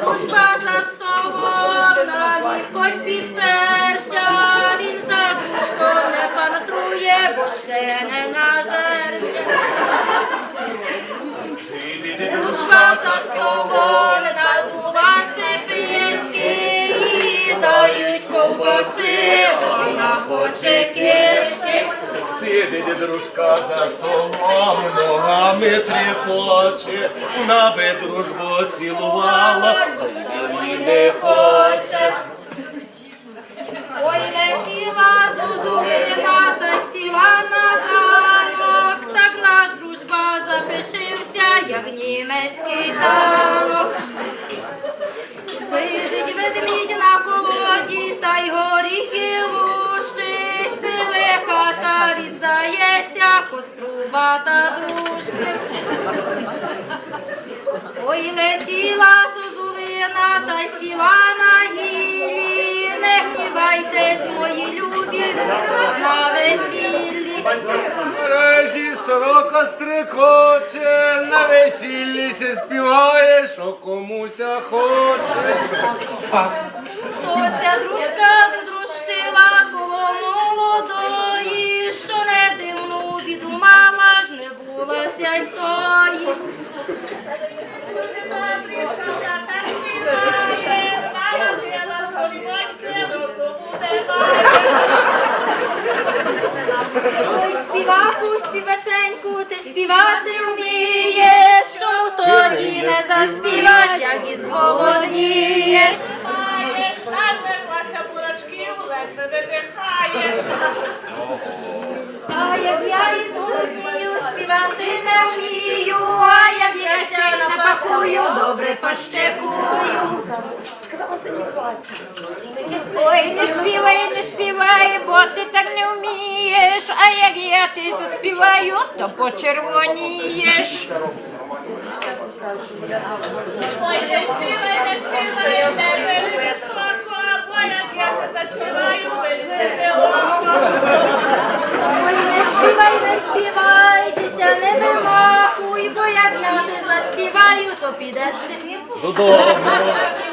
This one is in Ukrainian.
Дружба за столом, лікоть підперся, він за дружком не пантрує, бо ще не нажерся. Дружба за столом, надулася піски, і дають ковбаси, вона хоче кишки. Дружка за столом, ногами тріпоче, вона би дружбу цілувала, а її не хоче. Ой, летіла зозулина та сіла на ганок, так наш дружба запишився, як німецький танок. Сидить ведмідь на колоді, та й горіхи лущить, кострубата дружче. Ой, летіла зозулина та й сіла на гілі, не гнівайтесь, мої любі, хто на весіллі. Разі сорока стрикоче, на весіллі се співає, що комуся хоче. Тося дружка додрущила Ой, співаку, співаченьку, ти співати вмієш, чому тоді не заспіваш, як і зголоднієш. Маєш, нажерлася бурачків, ледь не видихаєш. Пощекую. Ой, не співай, не співай, бо ти так не вмієш. А як я ти заспіваю, то почервонієш. Ой, не співай, не співай, не бери високо, бо як я те заспіваю, вилізти око. Ой, не співай, не співай, тися не вимахуй, бо